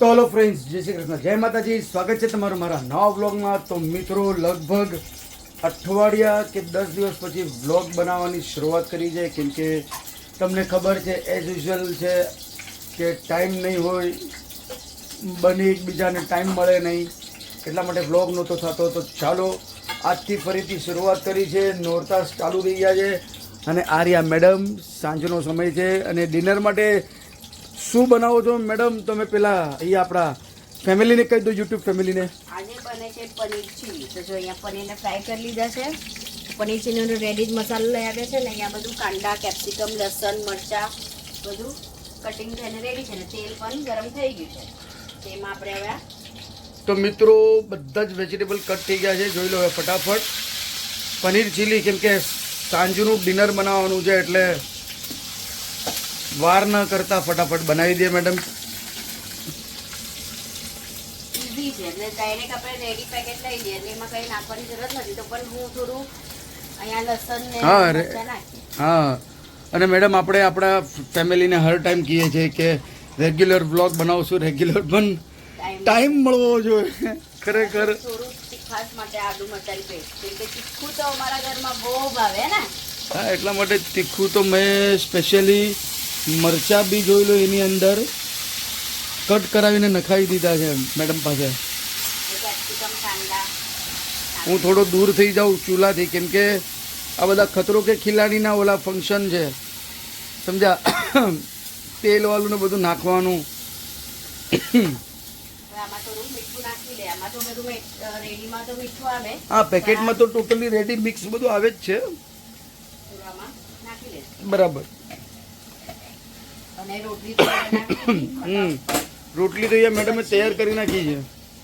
તો hello friends જય શ્રી કૃષ્ણ. જય માતાજી, સ્વાગત છે તમારું મારા નવા વ્લોગમાં. તો મિત્રો, લગભગ અઠવાડિયા કે દસ દિવસ પછી વ્લોગ બનાવવાની શરૂઆત કરી છે. કેમ કે તમને ખબર છે એઝ યુઝ્યુઅલ છે કે ટાઈમ નહીં હોય, બની એકબીજાને ટાઈમ મળે નહીં. એટલા માટે વ્લોગ નહોતો થતો. તો ચાલો, આજથી ફરીથી શરૂઆત કરી છે. નોરતાસ ચાલુ થઈ ગયા છે. અને આર્યા મેડમ, સાંજનો સમય છે. અને ડિનર માટે શું બનાવો છો? મેડમ તમે પેલા અહીંયા આપણા ફેમિલીને કહી દો યુટ્યુબ ફેમિલીને. આજે બને છે પનીર ચીલી. તો જો અહીંયા પનીરને ફ્રાય કરી લીધા છે. પનીર ચીલીનો રેડી જ મસાલો લઈ આવ્યા છે ને અહીંયા બધું કાંદા કેપ્સિકમ લસણ મરચાં બધું કટિંગ થઈને રેડી છે ને તેલ પણ ગરમ થઈ ગયું છે. તેમાં આપણે હવે તો મિત્રો બધા જ વેજીટેબલ કટ થઈ ગયા છે. જોઈ લો હવે ફટાફટ. પનીર ચીલી કેમ કે સાંજનું ડિનર બનાવવાનું છે એટલે વાર ન કરતા ફટાફટ બનાવી દે મેડમ ઈઝી છે. એટલે ડાયરેક્ટ આપણે રેડી પેકેટ લઈ લઈએ. એટલે એમાં કંઈ નાખવાની જરૂર નથી. તો પણ હું થોડું અહીંયા લસણ ને હા, રે- હા. અને મેડમ આપણે આપણા ફેમિલીને હર ટાઈમ કહીએ છીએ કે રેગ્યુલર વ્લોગ બનાવશું રેગ્યુલર પણ ટાઈમ મળવો જોઈએ. ખરેખર. થોડું માટે આદુ મરચાંની પેસ્ટ કેમ કે તીખું તો અમારા ઘરમાં બહુ ભાવે ને? હા એટલા માટે તીખું તો મેં સ્પેશિયલી મરચાં બી જોઈ લો એની અંદર. કટ કરાવીને નખાવી દીધા છે મેડમ પાસે. હું થોડો દૂર થઈ જાઉં ચૂલાથી કેમ કે આ બધા ખતરો કે ખિલાડીના ઓલા ફંક્શન છે. સમજા તેલવાળું ને બધું નાખવાનું. હા પેકેટમાં તો ટોટલી રેડી મિક્સ બધું આવે જ છે. બરાબર. અને રોટલી હમ. રોટલી તો અહીંયા મેડમે તૈયાર કરી નાખી છે.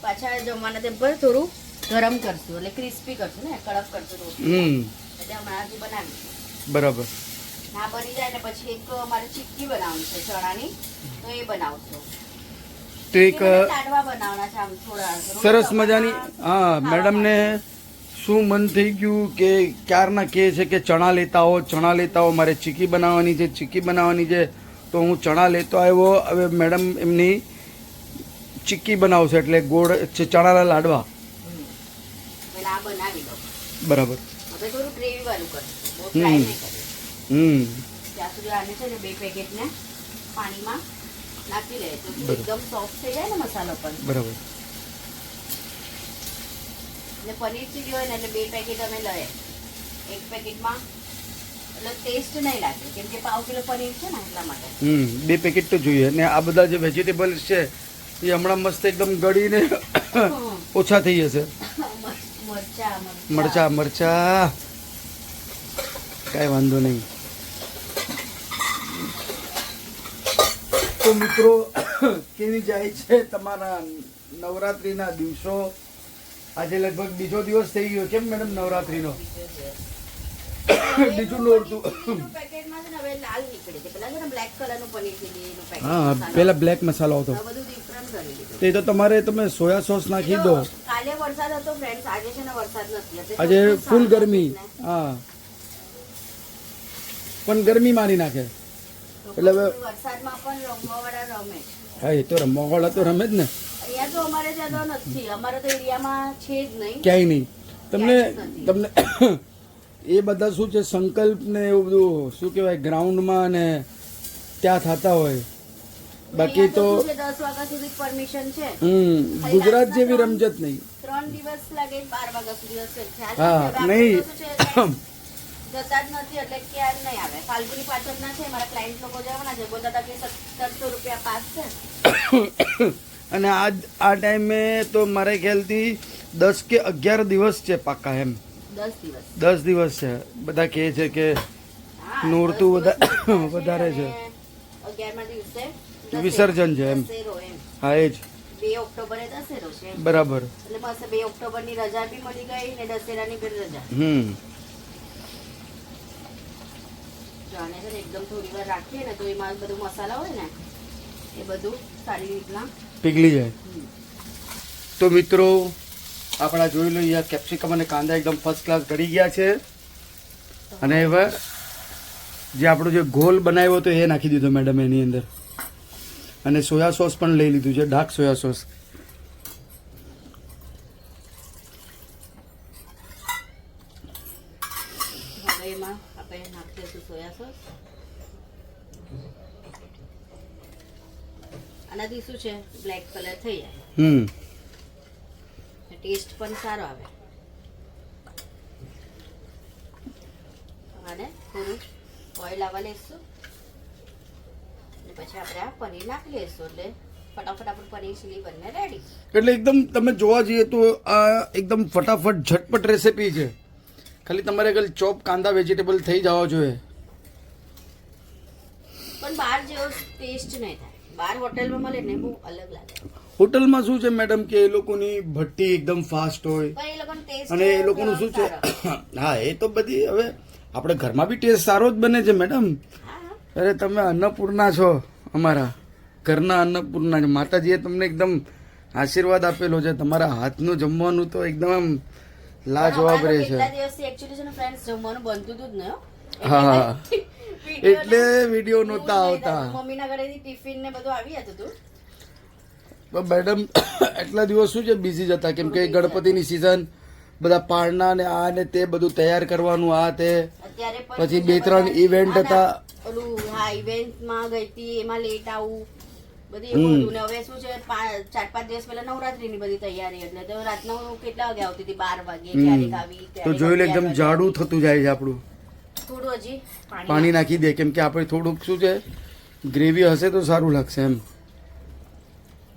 પાછા જમવાના તેમ પર થોડું ગરમ કરશું એટલે ક્રિસ્પી કરશું ને કડક કરશું રોટલી. હમ. એટલે હમણાં હજી બનાવી બરાબર. ના બની જાય ને પછી એક અમારે ચીક્કી બનાવવાની છે ચણાની. તો એ બનાવશું. તો એક સરસ મજાની હા મેડમને શું મન થઈ ગયું કે ક્યારના કહે છે કે ચણા લેતા હો ચણા લેતા હો મારે ચીકી બનાવવાની છે ચીકી બનાવવાની છે. તો હું ચણા લેતો આવ્યો. હવે મેડમ એમની ચીક્કી બનાવશે એટલે ગોળ ચણાના લાડવા. બરાબર. હમ. હમ. પાણીમાં નાખી લે. એકદમ સોફ્ટ થઈ જાય ને મસાલો પણ બરાબર પનીર ચીલી હોય ને એટલે બે પેકેટ અમે લઈએ. એક પેકેટમાં એટલે ટેસ્ટ નહીં લાગે કેમ કે પાવ કિલો પનીર છે ને એટલા માટે. હમ બે પેકેટ તો જોઈએ. ને આ બધા જે વેજીટેબલ્સ છે એ હમણાં મસ્ત એકદમ ગળીને ઓછા થઈ જશે. મરચા મરચા. મરચા કાંઈ વાંધો નહીં. તો મિત્રો કેવી જાય છે તમારા નવરાત્રિના દિવસો? આજે લગભગ બીજો દિવસ થઈ ગયો. કેમ મેડમ નવરાત્રિનો? બીજું નોરતું. હા પેલા બ્લેક મસાલો હતો તે તો તમારે તમે સોયા સોસ નાખી દો. કાલે વરસાદ હતો ફ્રેન્ડ્સ આજે છે ને વરસાદ નથી આજે ફૂલ ગરમી. હા. પણ ગરમી મારી નાખે. એટલે હવે- વરસાદમાં પણ રમવાવાળા રમે. હા એ તો રમવાવાળા તો રમે જ ને. અહીંયા તો અમારે ત્યાં નથી. અમારે તો એરિયામાં છે જ નહીં. ક્યાંય નહીં. તમને. તમને એ બધા શું છે સંકલ્પ ને એવું બધું શું કહેવાય ગ્રાઉન્ડમાં અને ત્યાં થતા હોય. બાકી તો પરમિશન છે. હમ ગુજરાત જેવી રમજત નહીં. ત્રણ દિવસ લાગે બાર વાગ્યા સુધી હા, નહીં. આપણે તો શું છે, ક્યાંય જતા જ નથી એટલે ક્યારે નહીં આવે. ફાલ્ગુની પાછળ ના છે મારા ક્લાયન્ટ લોકો જવાના છે. બોલતા હતા કે સત્તરસો રૂપિયા પાસ છે. અને આ આ ટાઈમે તો મારે ખ્યાલથી દસ કે અગિયાર દિવસ છે પાક્કા એમ. દસ દિવસ. છે. બધા કહે છે કે નોરતું દિવસે વધારે છે. વિસર્જન છે એમ. હા એ જ. બે ઓક્ટોબરે દશેરો છે બરાબર. એટલે બસ બે ઓક્ટોબરની રજા બી મળી ગઈ ને દશેરાની બી રજા. હમ. જાણે છે એકદમ થોડી વાર રાખીએ ને તો એમાં બધું મસાલા હોય ને એ બધું સારી રીતના પીગળી જાય. તો મિત્રો આપણા જોઈ લઈએ કેપ્સિકમ અને કાંદા એકદમ ફર્સ્ટ ક્લાસ ગળી ગયા છે. અને હવે જે આપણો જે ગોલ બનાવ્યો હતો એ નાખી દીધો મેડમ એની અંદર. અને સોયા સોસ પણ લઈ લીધું છે ડાર્ક સોયા સોસ આનાથી શું છે? બ્લેક કલર થઈ જાય. હમ. ટેસ્ટ પણ સારો આવે. અને થોડું ઓઇલ આવવા લેશું. અને પછી આપણે આ પનીર નાખી લઈશું એટલે ફટાફટ આપણું પનીર ચીલી બંને રેડી એટલે એકદમ તમે જોવા જઈએ તો આ એકદમ ફટાફટ ઝટપટ રેસીપી છે. ખાલી તમારે ખાલી ચોપ કાંદા વેજીટેબલ થઈ જવા જોઈએ. પણ બહાર જેવો ટેસ્ટ નહીં થાય. બહાર હોટેલમાં મળે ને બહુ અલગ લાગે. હોટલમાં શું છે મેડમ કે એ લોકોની ભઠ્ઠી એકદમ ફાસ્ટ હોય? અને એ લોકોનું શું છે? હા એ તો બધી હવે આપણે ઘરમાં બી ટેસ્ટ સારો જ બને છે મેડમ અરે તમે અન્નપૂર્ણા છો અમારા. ઘરના અન્નપૂર્ણા છે. માતાજીએ તમને એકદમ આશીર્વાદ આપેલો છે. તમારા હાથનું જમવાનું તો એકદમ લાજવાબ રહે છે. જમવાનું બનતું જ હા. એટલે વીડિયો નહોતા આવતા. મમ્મીના ઘરેથી ટિફિન ને બધું આવી જતું હતું. મેડમ એટલા દિવસ શું છે બિઝી જતા કેમ કે ગણપતિની સિઝન બધા પાળના ને આ ને તે બધું તૈયાર કરવાનું આ તે. પછી બે ત્રણ ઇવેન્ટ હતા. ઓલું હા ઇવેન્ટમાં ગઈ હતી એમાં લેટ આવું બધી હવે શું છે ચાર પાંચ દિવસ પહેલા નવરાત્રીની બધી તૈયારી એટલે તો રાતના કેટલા વાગે આવતી હતી? બાર વાગે ક્યારેક આવી તો જોઈ લે એકદમ જાડું થતું જાય છે આપણું. થોડું હજી પાણી નાખી દે કેમ કે આપણે થોડુંક શું છે ગ્રેવી હશે તો સારું લાગશે એમ.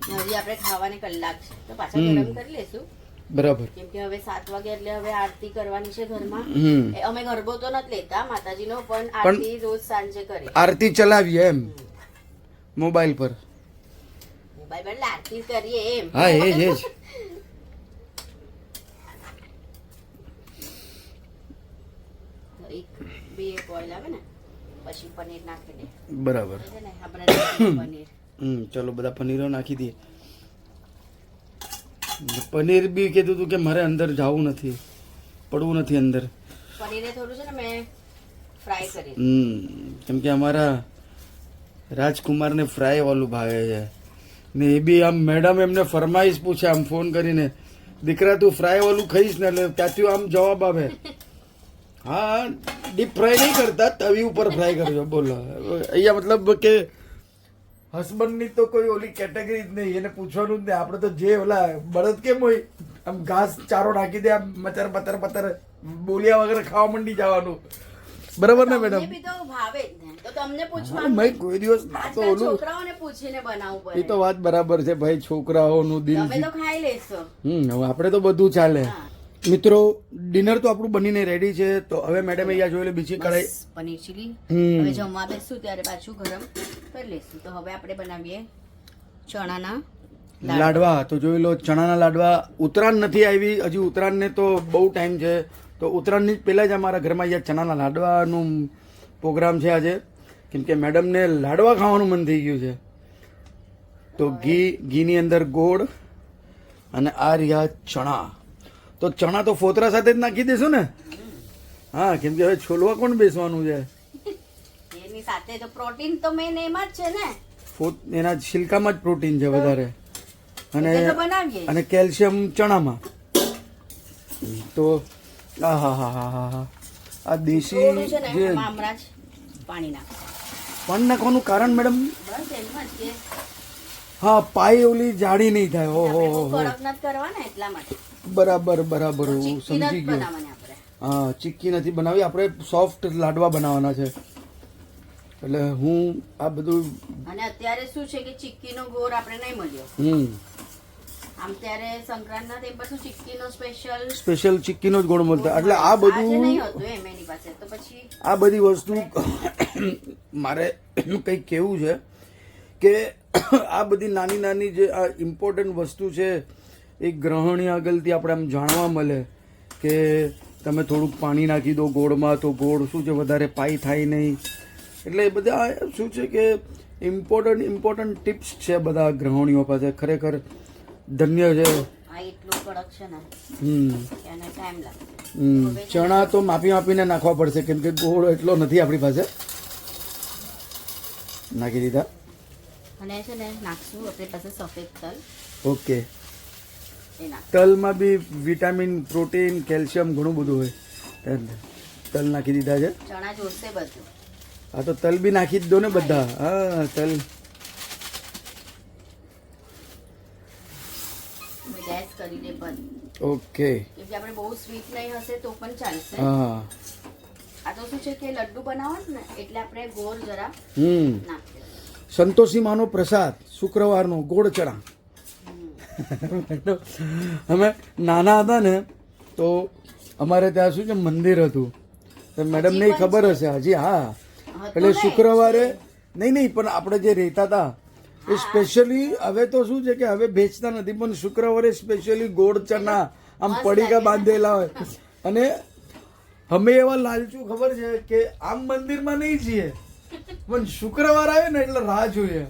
હજી આપણે ખાવાની કલાક છે. તો પાછા. ગરમ કરી લેશું. બરાબર. કેમ કે હવે સાત વાગે એટલે હવે આરતી કરવાની છે ઘરમાં. અમે ગરબો તો નથી લેતા માતાજીનો પણ આરતી રોજ સાંજે કરીએ. આરતી ચલાવીએ એમ. મોબાઈલ પર. મોબાઈલ પર આરતી કરીએ એમ. હા એ જ એક બે બોઇલ આવે ને પછી પનીર નાખી દે બરાબર આપણે પનીર. હમ ચલો બધા પનીરો નાખી દઈએ. પનીર બી કીધું હતું કે મારે અંદર જવું નથી પડવું નથી અંદર. પનીરે થોડું છે ને મેં ફ્રાય કરી. હમ કેમ કે અમારા રાજકુમારને ફ્રાય વાળું ભાવે છે. ને એ બી આમ મેડમ એમને ફરમાઈશ પૂછે આમ ફોન કરીને દીકરા તું ફ્રાય વાળું ખાઈશ ને એટલે ત્યાંથી આમ જવાબ આવે. હા ડીપ ફ્રાય નહીં કરતા તવી ઉપર ફ્રાય કરજો બોલો. અહીંયા મતલબ કે હસબન્ડની તો કોઈ ઓલી કેટેગરી જ નહીં એને પૂછવાનું જ નહીં. આપણે તો જે ઓલા બળદ કેમ હોય આમ ઘાસ ચારો નાખી દે આમ મચર પતર પતર બોલ્યા વગર ખાવા માંડી જવાનું. બરાબર ને મેડમ? ભાઈ કોઈ દિવસ તો ઓલું એ તો વાત બરાબર છે ભાઈ છોકરાઓનું દિલ હમ હવે આપણે તો બધું ચાલે. મિત્રો ડિનર તો આપણું બનીને રેડી છે તો હવે મેડમ અહીંયા જોઈ લે બીજી કઢાઈ. પનીર ચીલી હવે જમવા બેસું ત્યારે પાછું ગરમ કરી લેશું તો હવે આપણે બનાવીએ ચણાના લાડવા. તો જોઈ લો ચણાના લાડવા ઉત્તરાયણ નથી આવી. હજી ઉત્તરાયણને તો બહુ ટાઈમ છે. તો ઉત્તરાયણની પહેલાં જ અમારા ઘરમાં અહીંયા ચણાના લાડવાનું પ્રોગ્રામ છે આજે. કેમ કે મેડમને લાડવા ખાવાનું મન થઈ ગયું છે. તો ઘી ઘીની અંદર ગોળ અને આ રહ્યા ચણા. તો ચણા તો ફોતરા સાથે જ નાખી દેશો ને? હા કેમ કે હવે છોલવા કોણ બેસવાનું છે? એની સાથે તો પ્રોટીન તો મેન એમાં જ છે ને. ફોત એના છિલકામાં જ પ્રોટીન છે વધારે. અને અને કેલ્શિયમ ચણામાં. તો આ હા હા હા હા હા. આ દેશી જે પાણી નાખ. પણ નાખવાનું કારણ મેડમ? હા પાય ઓલી જાડી નહીં થાય. ઓહો હો કરવાના એટલા માટે. બરાબર બરાબર હું સમજી ગયો. હા ચીક્કી નથી બનાવી. આપણે સોફ્ટ લાડવા બનાવવાના છે. એટલે હું આ બધું અને અત્યારે શું છે કે ચીક્કીનો ગોર આપણે નહીં મળ્યો. હમ. આમ ત્યારે સંક્રાંતના તે પછી ચીક્કીનો સ્પેશિયલ સ્પેશિયલ ચીક્કીનો જ ગોળ મળતો. એટલે આ બધું નહીં હતું એમ એની પાસે. તો પછી આ બધી વસ્તુ મારે કંઈક કહેવું છે કે આ બધી નાની નાની જે આ ઇમ્પોર્ટન્ટ વસ્તુ છે એ ગ્રહણી આગળથી આપણે આમ જાણવા મળે કે તમે થોડુંક પાણી નાખી દો ગોળમાં તો ગોળ શું છે વધારે પાઈ થાય નહીં. એટલે એ બધા શું છે કે ઇમ્પોર્ટન્ટ ઇમ્પોર્ટન્ટ ટિપ્સ છે બધા ગ્રહણીઓ પાસે. ખરેખર ધન્ય છે. ચણા તો માપી માપીને નાખવા પડશે કેમ કે ગોળ એટલો નથી આપણી પાસે. નાખી દીધા. અને છે ને નાખશું આપણી પાસે સફેદ તલ. ઓકે તલમાં બી વિટામિન પ્રોટીન કેલ્શિયમ ઘણું બધું હોય. તલ નાખી દીધા છે. ચણા જોશે બધું. આ તો તલ બી નાખી જ દો ને બધા. હા. તલ. ગેસ કરી દે બંધ. ઓકે. એટલે આપણે બહુ સ્વીટ નહીં હશે તો પણ ચાલશે. હા. આ તો શું છે કે લડ્ડુ બનાવો ને એટલે આપણે ગોળ જરા હમ. સંતોષી માનો પ્રસાદ શુક્રવારનો ગોળ ચણા. અમે નાના હતા ને તો અમારે ત્યાં શું છે મંદિર હતું. તો મેડમ નહીં ખબર હશે હજી હા. એટલે શુક્રવારે નહીં નહીં પણ આપણે જે રહેતા હતા એ સ્પેશિયલી હવે તો શું છે કે હવે વેચતા નથી પણ શુક્રવારે સ્પેશિયલી ગોળ ચના આમ પડીકા બાંધેલા હોય. અને અમે એવા લાલચું ખબર છે કે આમ મંદિરમાં નહીં છીએ પણ શુક્રવાર આવે ને એટલે રાહ જોઈએ.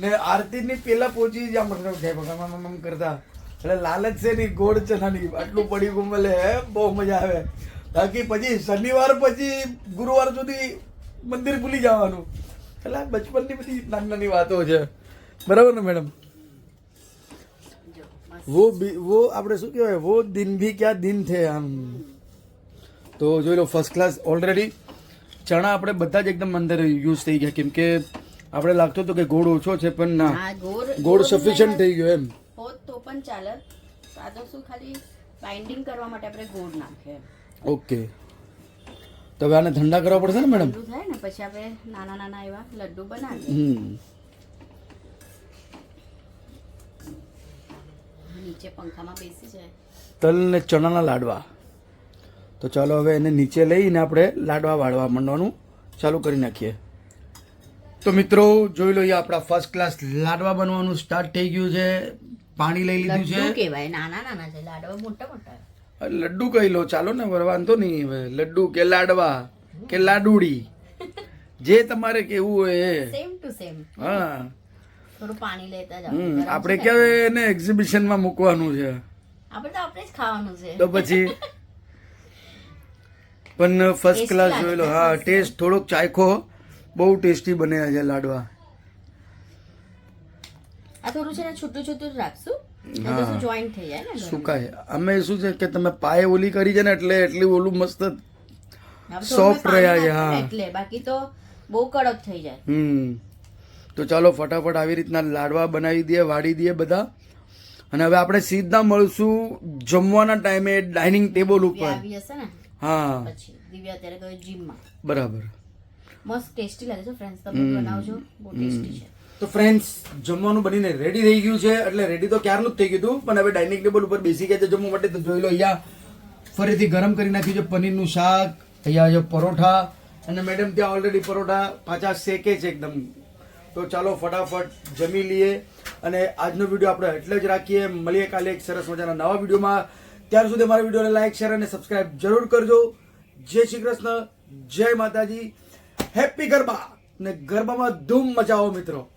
ને આરતીની પેલા પહોંચી જ્યાં મતલબ જાય ભગવાન મમ કરતા. એટલે લાલચ છે ની, ગોળ ચનાની આટલું પડી ગુમલે મળે બહુ મજા આવે. બાકી પછી શનિવાર પછી ગુરુવાર સુધી મંદિર ભૂલી જવાનું. એટલે બચપનની બધી નાની નાની વાતો છે. બરાબર ને, મેડમ? વો બી, વો આપણે શું કહેવાય? વો દિન ભી ક્યાં દિન થે આમ તો જોઈ લો ફર્સ્ટ ક્લાસ ઓલરેડી ચણા આપણે બધા જ એકદમ અંદર યુઝ થઈ ગયા. કેમ કે આપણે લાગતો હતો કે ગોળ ઓછો છે પણ ના. ગોળ સફિશિયન્ટ થઈ ગયો એમ. હોત તો પણ ચાલે. આ તો શું ખાલી બાઇન્ડિંગ કરવા માટે આપણે ગોળ નાખીએ. ઓકે. તો હવે આને ઠંડા કરવા પડશે ને મેડમ? થાય ને પછી આપણે નાના નાના એવા લડ્ડુ બનાવીએ. હમ. નીચે પંખામાં બેસી જાય. તલ ને ચણાના લાડવા. તો ચાલો હવે એને નીચે લઈને આપણે લાડવા વાળવા માંડવાનું ચાલુ કરી નાખીએ. તો મિત્રો જોઈ લો આપણા ફર્સ્ટ ક્લાસ લાડવા બનવાનું સ્ટાર્ટ થઈ ગયું છે. પાણી લઈ લીધું છે. કહેવાય નાના નાના છે લાડવા મોટા મોટા. લડ્ડુ કહી લો ચાલો ને વાંધો નહીં હવે. લડ્ડુ કે લાડવા કે લાડુડી. જે તમારે કેવું હોય એ. સેમ ટુ સેમ હા. થોડું પાણી લેતા જાવ આપણે છે. એને એક્ઝિબિશનમાં મૂકવાનું છે? આપણે તો આપણે જ ખાવાનું છે. તો પછી? પણ ફર્સ્ટ ક્લાસ જોઈ લો. હા ટેસ્ટ થોડોક ચાખો બહુ ટેસ્ટી બન્યા છે લાડવા. આ થોડું છે ને છૂટું છૂટું રાખશું. હા. શું જોઈન્ટ થઈ જાય ને સુકાય. અમે શું છે કે તમે પાય ઓલી કરી છે ને એટલે એટલી ઓલું મસ્ત પાણી રહ્યા છે, હા. એટલે. બાકી તો બહુ કડક થઈ જાય. હમ. તો ચાલો ફટાફટ આવી રીતના લાડવા બનાવી દઈએ વાળી દઈએ બધા. અને હવે આપણે સીધા મળશું જમવાના ટાઈમે ડાઇનિંગ ટેબલ ઉપર. હા. પછી. દિવ્યા અત્યારે ગયો જીમમાં બરાબર. મસ્ત ટેસ્ટી લાગે છે ફ્રેન્ડ્સ તમે બનાવજો બહુ ટેસ્ટી છે. તો ફ્રેન્ડ્સ જમવાનું બનીને રેડી થઈ ગયું છે એટલે રેડી તો ક્યારનું જ થઈ ગયું હતું પણ હવે ડાઇનિંગ ટેબલ ઉપર બેસી ગયા છે જમવા માટે તો જોઈ લો અહીંયા ફરીથી ગરમ કરી નાખ્યું છે પનીરનું શાક અહીંયા છે પરોઠા અને મેડમ ત્યાં ઓલરેડી પરોઠા પાછા શેકે છે એકદમ. તો ચાલો ફટાફટ જમી લઈએ અને આજનો વીડિયો આપણે એટલે જ રાખીએ. મળીએ કાલે એક સરસ મજાના નવા વિડીયોમાં ત્યાર સુધી મારા વિડીયોને લાઈક શેર અને સબસ્ક્રાઇબ જરૂર કરજો. જય શ્રી કૃષ્ણ જય માતાજી. હેપી ગરબા. ને ગરબામાં ધૂમ મચાવો મિત્રો.